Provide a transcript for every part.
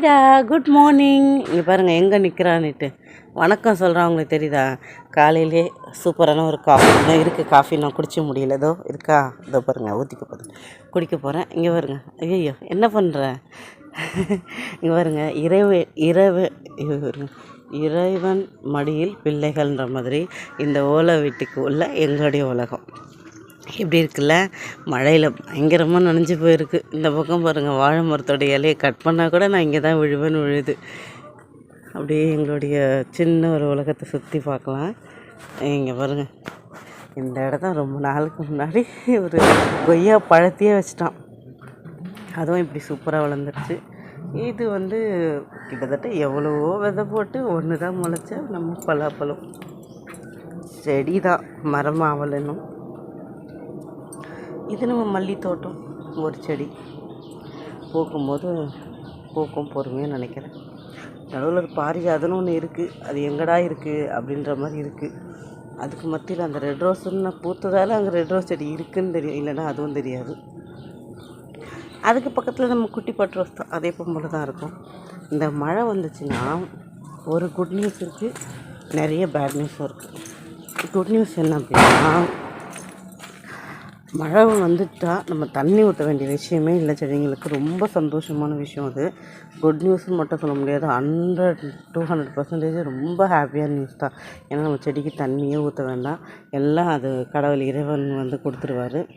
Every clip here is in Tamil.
ஹாய்டா குட் மார்னிங் இங்கே பாருங்கள் எங்கே நிற்கிறான்னுட்டு வணக்கம் சொல்கிறான் உங்களுக்கு தெரியுதா? காலையிலே சூப்பரான ஒரு காஃபி இன்னும் இருக்குது காஃபி நான் குடிச்ச முடியல. ஏதோ இருக்கா? இதோ பாருங்கள் ஊற்றிக்க போகுது குடிக்க போகிறேன் இங்கே பாருங்க. ஐயோ என்ன பண்ணுற இங்கே பாருங்க இரவு இரவு பாருங்க. இறைவன் மடியில் பிள்ளைகள்ன்ற மாதிரி இந்த ஓலை வீட்டுக்கு உள்ள எங்களுடைய உலகம். இப்படி இருக்குல்ல? மழையில் பயங்கரமாக நனைஞ்சு போயிருக்கு. இந்த பக்கம் பாருங்கள் வாழை மரத்தோட இலையை கட் பண்ணால் கூட நான் இங்கே தான் விழுவேன்னு விழுது. அப்படியே எங்களுடைய சின்ன ஒரு உலகத்தை சுற்றி பார்க்கலாம். இங்கே பாருங்கள் இந்த இடத்த ரொம்ப நாளுக்கு முன்னாடி ஒரு கொய்யா பழத்தையே வச்சிட்டான். அதுவும் இப்படி சூப்பராக வளர்ந்துருச்சு. இது வந்து கிட்டத்தட்ட எவ்வளவோ விதை போட்டு ஒன்று தான் முளைச்ச நம்ம பலாப்பழம். செடி தான் மரமாவலனும் இது நம்ம மல்லி தோட்டம் ஒரு செடி. பூக்கும்போது பூக்கும் பொறுமையாக நினைக்கிறேன். நடுவில் ஒரு பாரிஜாதம்னு ஒன்று இருக்குது அது எங்கடா இருக்குது அப்படின்ற மாதிரி இருக்குது அதுக்கு மத்தியில் அந்த ரெட் ரோஸ்ன்னு பூத்ததால் அங்கே ரெட் ரோஸ் செடி இருக்குன்னு தெரியும். இல்லைன்னா அதுவும் தெரியாது. அதுக்கு பக்கத்தில் நம்ம குட்டி பட்டு ரோஸ் தான். அதே போல் தான் இருக்கும். இந்த மழை வந்துச்சுன்னா ஒரு குட் நியூஸ் இருக்குது நிறைய பேட் நியூஸும் இருக்குது குட் நியூஸ் என்ன அப்படின்னா மழை வந்துட்டால் நம்ம தண்ணி ஊற்ற வேண்டிய விஷயமே இல்லை செடிங்களுக்கு. ரொம்ப சந்தோஷமான விஷயம் அது. குட் நியூஸ்னு மட்டும் சொல்ல முடியாது. ஹண்ட்ரட் டூ ஹண்ட்ரட் பர்சன்டேஜ் ரொம்ப ஹாப்பியான நியூஸ் தான். ஏன்னா நம்ம செடிக்கு தண்ணியே ஊற்ற வேண்டாம். எல்லாம் அது கடவுள் இறைவன் வந்து கொடுத்துருவாரு.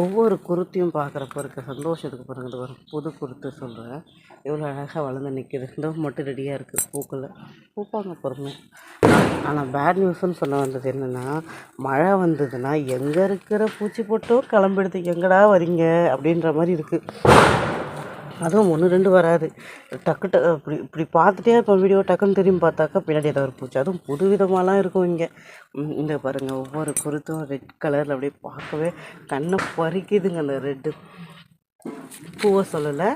ஒவ்வொரு குருத்தையும் பார்க்குறப்ப இருக்க சந்தோஷத்துக்கு பாருங்க ஒரு புது குருத்து சொல்கிறேன் எவ்வளோ அழகாக வளர்ந்து நிற்கிது இந்த மட்டும் ரெடியாக இருக்குது பூக்கள் பூப்பாங்க பொறுமை. ஆனால் பேட் நியூஸ்னு சொல்ல வந்தது என்னென்னா மழை வந்ததுன்னா எங்கே இருக்கிற பூச்சி போட்டோ கிளம்பிடுது. எங்கடா வரீங்க? அப்படின்ற மாதிரி இருக்குது அதுவும் ஒன்று ரெண்டு வராது. டக்கு ட இப்படி இப்படி பார்த்துட்டே இப்போ வீடியோ டக்குன்னு திரும்பி பார்த்தாக்கா பின்னாடி ஏதோ ஒரு பூச்சி. அதுவும் புது விதமாலாம் இருக்கும் இங்கே. இந்த பாருங்கள் ஒவ்வொரு குருத்தும் ரெட் கலரில் அப்படியே பார்க்கவே கண்ணை பறிக்குதுங்க அந்த ரெட்டு பூவை சொல்லலை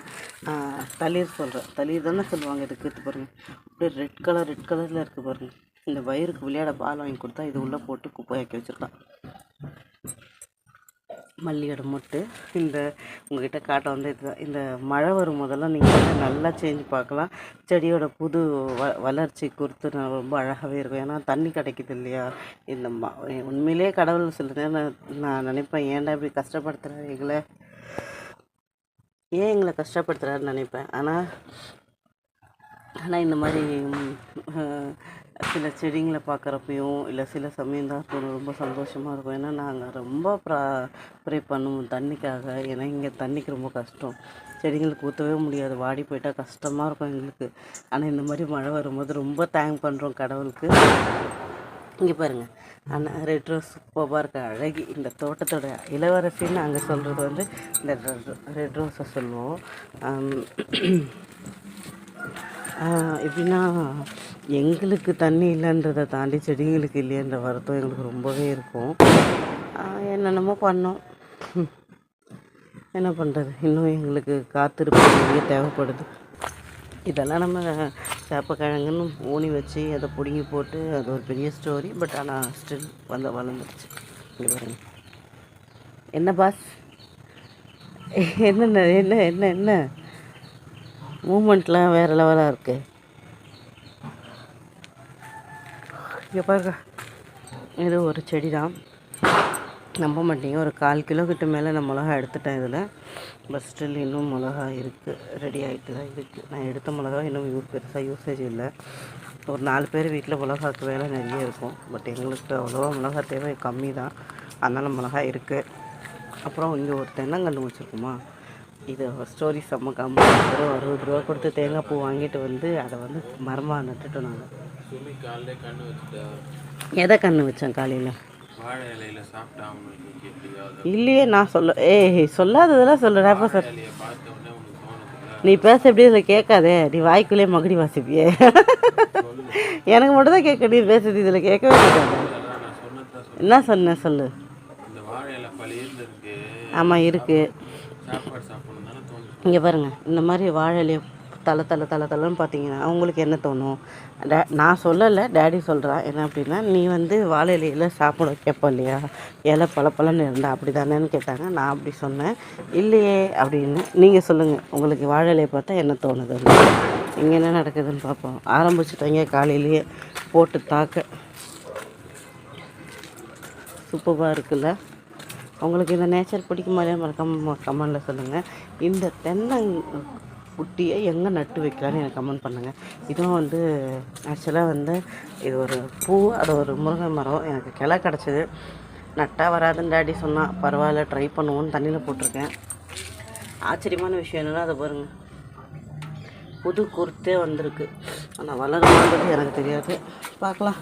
தளிர் சொல்கிறேன் தளிர் தானே சொல்லுவாங்க இதுக்கு எடுத்து பாருங்கள் அப்படியே ரெட் கலர் ரெட் கலரில் இருக்குது பாருங்கள் இந்த வயிறுக்கு விளையாட பால் வாங்கி கொடுத்தா இது உள்ளே போட்டு குப்பையாக்கி வச்சுருக்கான் மல்லியோட மொட்டு. இந்த உங்ககிட்ட காட்ட வந்து இதுதான் இந்த மழை வரும் போதெல்லாம் நீங்கள் வந்து நல்லா சேஞ்ச் பார்க்கலாம். செடியோட புது வ வளர்ச்சி குறித்து நான் ரொம்ப அழகாகவே இருக்கும். ஏன்னா தண்ணி கிடைக்குது இல்லையா? இந்த ம உண்மையிலே கடவுள் சில நேரம் நான் நான் நினைப்பேன் ஏன்டா இப்படி கஷ்டப்படுத்துகிறாரு எங்களை? ஏன் எங்களை கஷ்டப்படுத்துகிறாருன்னு நினைப்பேன். ஆனால் ஆனால் இந்த மாதிரி சில செடிங்களை பார்க்குறப்பையும் இல்லை சில சமயம் தான் தோணும் ரொம்ப சந்தோஷமாக இருக்கும். ஏன்னா நாங்கள் ரொம்ப ப்ரா ப்ரே பண்ணுவோம் தண்ணிக்காக. ஏன்னா இங்கே தண்ணிக்கு ரொம்ப கஷ்டம். செடிங்களுக்கு ஊற்றவே முடியாது. வாடி போயிட்டால் கஷ்டமாக இருக்கும் எங்களுக்கு. ஆனால் இந்த மாதிரி மழை வரும்போது ரொம்ப தேங்க் பண்ணுறோம் கடவுளுக்கு. இங்கே பாருங்கள் ஆனால் ரெட் ரோஸ் சூப்பராக இருக்க அழகி இந்த தோட்டத்தோட இளவரசின்னு நாங்கள் சொல்கிறது வந்து இந்த ரெட் ரோஸை சொல்லுவோம். எப்படின்னா எங்களுக்கு தண்ணி இல்லைன்றதை தாண்டி செடிங்களுக்கு இல்லையன்ற வருத்தம் எங்களுக்கு ரொம்பவே இருக்கும். என்னென்னமோ பண்ணோம். என்ன பண்ணுறது இன்னும் எங்களுக்கு காத்திருப்பு நிறைய தேவைப்படுது. இதெல்லாம் நம்ம சேப்பக்கிழங்குன்னு ஊனி வச்சு அதை பிடுங்கி போட்டு அது ஒரு பெரிய ஸ்டோரி பட் ஆனால் ஸ்டில் வந்து வளர்ந்துருச்சு. இங்கே பாருங்க. என்ன பாஸ் என்ன என்ன என்ன என்ன? மூமெண்ட்லாம் வேறு லெவலாக இருக்குது இங்கே பாருங்க. இது ஒரு செடி தான் நம்ப மாட்டீங்க. ஒரு கால் கிலோ கிட்ட மேலே நான் மிளகா எடுத்துட்டேன் இதில். பட் ஸ்டில் இன்னும் மிளகா இருக்குது ரெடி ஆகிட்டு தான் இருக்குது நான் எடுத்த மிளகா இன்னும் யூஸ் பெருசாக யூசேஜ் இல்லை. ஒரு நாலு பேர் வீட்டில் மிளகாக்கு வேலை நிறைய இருக்கும். பட் எங்களுக்கு அவ்வளோவா மிளகா தேவை கம்மி தான் அதனால் மிளகா இருக்குது அப்புறம் இங்கே ஒரு தென்னங்கன்று வச்சுருக்குமா? இது ஸ்டோரி செம்ம கம்மி. ரூபா அறுபது ரூபா கொடுத்து தேங்காய் பூ வாங்கிட்டு வந்து அதை வந்து மரமாக நட்டுட்டோம் நாங்கள் கண்ணு எதை கன்று வச்சேன் காலையில்? இல்லையே? நான் சொல்ல ஏய் சொல்லாததெல்லாம் சொல்லுறேன் அப்போ சார் நீ பேச எப்படி இதில் கேட்காதே? நீ வாய்க்குள்ளே மகுடி வாசிப்பியே. எனக்கு மட்டும் தான் கேட்க நீ பேசுறது இதில் கேட்கவே கேட்காது என்ன சொன்னேன் சொல்லு. ஆமாம் இருக்குது சாப்பாடு சாப்பிடணும் தானே தோணுது இங்கே பாருங்கள் இந்த மாதிரி வாழை தலை தலை தலை தலைன்னு பார்த்தீங்கன்னா உங்களுக்கு என்ன தோணும்? டே நான் சொல்லலை டேடி சொல்கிறா என்ன அப்படின்னா நீ வந்து வாழை இலையில சாப்பிட கேட்போம் இல்லையா? இலை பல இருந்தா அப்படி தானேன்னு கேட்டாங்க. நான் அப்படி சொன்னேன். இல்லையே அப்படின்னு. நீங்கள் சொல்லுங்கள் உங்களுக்கு வாழை இலையை பார்த்தா என்ன தோணுது? இங்கே என்ன நடக்குதுன்னு பார்ப்போம். ஆரம்பிச்சிட்டாங்க காலையிலேயே போட்டு தாக்க. சூப்பராக இருக்குல்ல? உங்களுக்கு இந்த நேச்சர் பிடிக்குமா இல்லையா? மறக்காம கமெண்டில் சொல்லுங்கள் இந்த தென்னங் குட்டியை எங்கே நட்டு வைக்கலான்னு எனக்கு கமெண்ட் பண்ணுங்கள் இதுவும் வந்து ஆக்சுவலாக வந்து இது ஒரு பூ அது ஒரு முருங்கை மரம். எனக்கு கிளை கிடச்சிது. நட்டால் வராதுன்னு டாடி சொன்னால் பரவாயில்ல ட்ரை பண்ணுவோன்னு தண்ணியில் போட்டிருக்கேன். ஆச்சரியமான விஷயம் என்னென்னா அதை பாருங்கள் புது குருத்தே வந்திருக்கு. ஆனால் வளருமான்றது எனக்கு தெரியாது. பார்க்கலாம்.